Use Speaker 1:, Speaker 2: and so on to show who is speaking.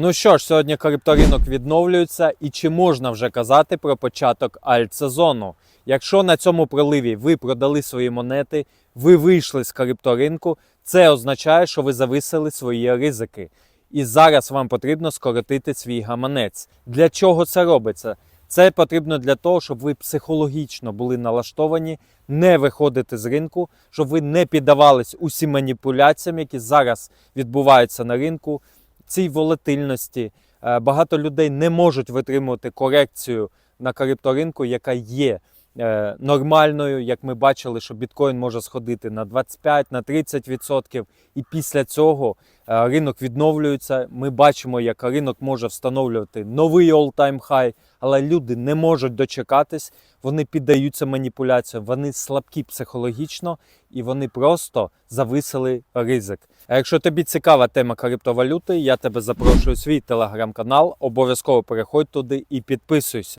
Speaker 1: Ну що ж, сьогодні крипторинок відновлюється, і чи можна вже казати про початок альтсезону? Якщо на цьому проливі ви продали свої монети, ви вийшли з крипторинку, це означає, що ви зависили свої ризики. І зараз вам потрібно скоротити свій гаманець. Для чого це робиться? Це потрібно для того, щоб ви психологічно були налаштовані, не виходити з ринку, щоб ви не піддавались усім маніпуляціям, які зараз відбуваються на ринку, цій волатильності. Е, Багато людей не можуть витримувати корекцію на крипторинку, яка є нормальною. Як ми бачили, що біткоін може сходити на 25 на 30%, і після цього е, ринок відновлюється. Ми бачимо, як ринок може встановлювати новий all-time high, але люди не можуть дочекатись, вони піддаються маніпуляціям, вони слабкі психологічно і вони просто зависили ризик. А якщо тобі цікава тема криптовалюти, я тебе запрошую у свій телеграм-канал. Обов'язково переходь туди і підписуйся.